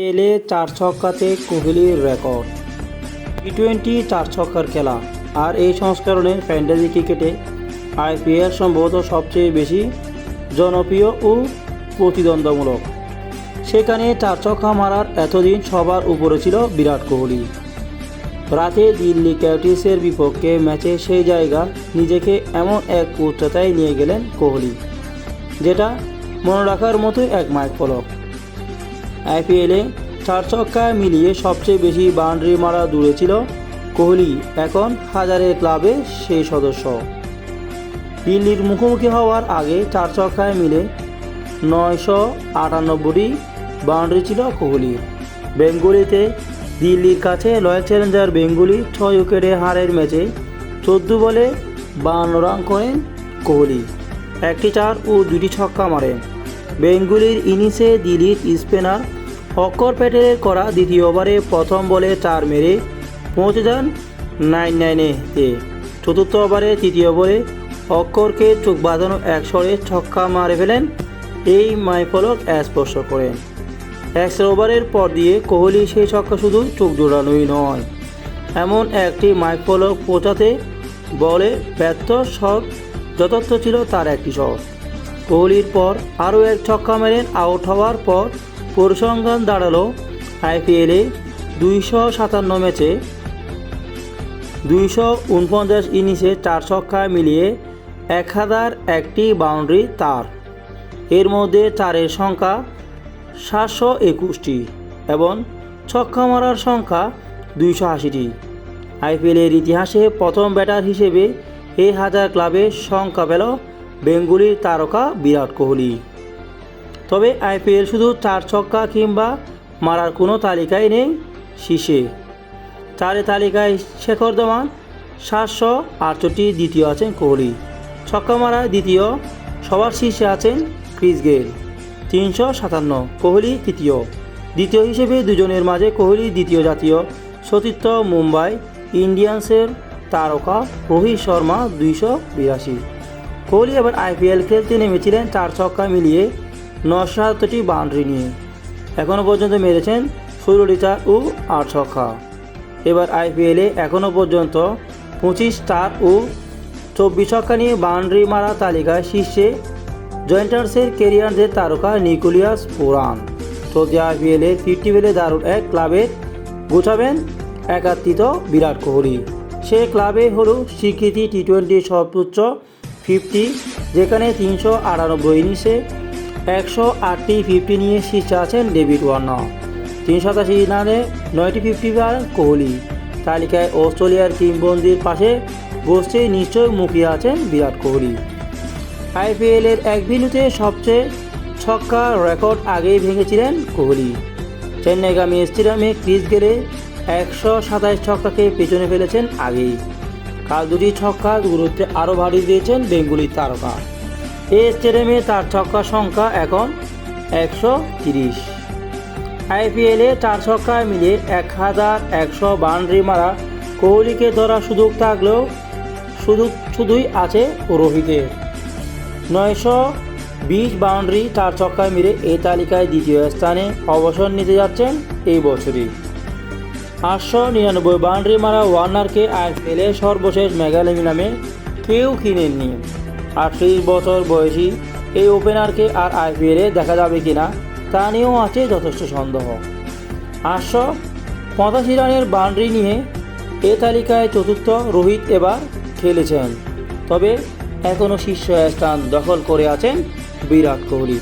পেলে চার ছক্কাতে কোহলির রেকর্ড টি টোয়েন্টি চার ছক্কার খেলা। আর এই সংস্করণে ফ্যান্টাসি ক্রিকেটে আইপিএল সম্ভবত সবচেয়ে বেশি জনপ্রিয় ও প্রতিদ্বন্দ্বমূলক। সেখানে চার ছক্কা মারার এতদিন সবার উপরে ছিল বিরাট কোহলি। রাতে দিল্লি ক্যাপিটালসের বিপক্ষে ম্যাচে সেই জায়গা নিজেকে এমন এক উচ্চতায় নিয়ে গেলেন কোহলি, যেটা মনে রাখার মতোই এক মাইক ফলক। আইপিএলে চার ছক্কায় মিলিয়ে সবচেয়ে বেশি বাউন্ডারি মারা দূরে ছিল কোহলি, এখন হাজারের ক্লাবে সেই সদস্য। দিল্লির মুখোমুখি হওয়ার আগে চার ছক্কায় মিলে নয়শো আটানব্বইটি বাউন্ডারি ছিল কোহলির। বেঙ্গলিতে দিল্লির কাছে রয়্যাল চ্যালেঞ্জার বেঙ্গলি ছয় উইকেটে হারের ম্যাচে চোদ্দ বলে বান্ন রান করেন কোহলি। একটি চার ও দুটি ছক্কা মারেন। বেঙ্গুলির ইনিংসে দিল্লির স্পিনার অক্ষর প্যাটেলের করা দ্বিতীয় ওভারে প্রথম বলে চার মেরে পৌঁছে যান নাইন নাইনে নাইনেতে চতুর্থ ওভারে তৃতীয় বলে অক্ষরকে চোখ বাঁধানো এক সরে ছক্কা মারে ফেলেন এই মাইফলক স্পর্শ করেন একশো ওভারের পর দিয়ে কোহলি সেই ছক্কা শুধু চোখ জোড়ানোই নয়, এমন একটি মাইফলক পৌঁছাতে বলে ব্যর্থ শট যথার্থ ছিল তার একটি শট। কোহলির পর আরও এক ছক্কা মেরেন আউট হওয়ার পর পরিসংখ্যান দাঁড়াল আইপিএলে দুইশো সাতান্ন ম্যাচে। দুইশো উনপঞ্চাশ ইনিংসে চার ছক্কা মিলিয়ে এক হাজার একটি বাউন্ডারি তার। এর মধ্যে চারের সংখ্যা সাতশো একুশটি এবং ছক্কা মারার সংখ্যা দুইশো আশিটি। আইপিএলের ইতিহাসে প্রথম ব্যাটার হিসেবে এই হাজার ক্লাবের সংখ্যা পেল বেঙ্গুলির তারকা বিরাট কোহলি। তবে আইপিএল শুধু চার ছক্কা কিংবা মারার কোনো তালিকায় নেই শীর্ষে। চারে তালিকায় শেখর ধওয়ান সাতশো আটষট্টি দ্বিতীয় আছেন কোহলি। ছক্কা মারায় দ্বিতীয়, সবার শীর্ষে আছেন ক্রিস গেল তিনশো সাতান্ন, কোহলি তৃতীয়। দ্বিতীয় হিসেবে দুজনের মাঝে কোহলি দ্বিতীয় জাতীয় সতীর্থ মুম্বাই ইন্ডিয়ান্সের তারকা রোহিত শর্মা দুইশো বিরাশি। কোহলি এবার আইপিএল খেলতে নেমেছিলেন চার ছক্কা মিলিয়ে নশাত্তরটি বাউন্ডারি নিয়ে। এখনও পর্যন্ত মেরেছেন ষোলো ও আট ছক্কা। এবার আইপিএলে এখনও পর্যন্ত পঁচিশ স্টার ও চব্বিশ ছক্কা নিয়ে বাউন্ডারি মারা তালিকায় শীর্ষে জয়েন্টার্সের কেরিয়ারদের তারকা নিকোলিয়াস পুরান সৌদি আইপিএলে ফিফটি বেলে দারুণ এক ক্লাবে গোছাবেন একাত্রিত বিরাট কোহলি। সে ক্লাবে হল স্বীকৃতি টি টোয়েন্টি সর্বোচ্চ ফিফটি, যেখানে তিনশো আটানব্বই ইনিংসে একশো আটটি ফিফটি নিয়ে শীর্ষে আছেন ডেভিড ওয়ার্নার। তিন সাতাশি রানে নয়টি ফিফটি পান কোহলি। তালিকায় অস্ট্রেলিয়ার কিংবন্দির পাশে বসতে নিশ্চয় মুখিয়ে আছেন বিরাট কোহলি। আইপিএলের এক বিনুতে সবচেয়ে ছক্কা রেকর্ড আগেই ভেঙেছিলেন কোহলি। চেন্নাইগামী স্টেডিয়ামে ক্রিজ গেলে একশো সাতাশ ছক্কাকে পেছনে ফেলেছেন আগেই। কাল দুটি ছক্কা গুরুত্বে আরও বাড়িয়ে দিয়েছেন বেঙ্গুলির তারকা। এই স্টেডিয়ামে তার ছক্কা সংখ্যা এখন একশো তিরিশ। আইপিএলে চার ছক্কা মিলে এক হাজার একশো বাউন্ডারি মারা কোহলিকে ধরার সুযোগ থাকলেও শুধু শুধুই আছে রোহিতের নয়শো বিশ বাউন্ডারি চার ছক্কা মিলে এই তালিকায় দ্বিতীয় স্থানে অবসর নিতে যাচ্ছেন এই বছরই। আটশো নিরানব্বই বাউন্ডারি মারা ওয়ার্নারকে আইপিএলে সর্বশেষ মেঘালয় নামে কেউ কিনেননি। আটত্রিশ বছর বয়সী এই ওপেনারকে আর আইপিএলে দেখা যাবে কিনা তা নিয়েও আছে যথেষ্ট সন্দেহ। আটশো পঁচাশি রানের বাউন্ডারি নিয়ে এ তালিকায় চতুর্থ রোহিত এবার খেলেছেন। তবে এখনও শীর্ষ স্থান দখল করে আছেন বিরাট কোহলি।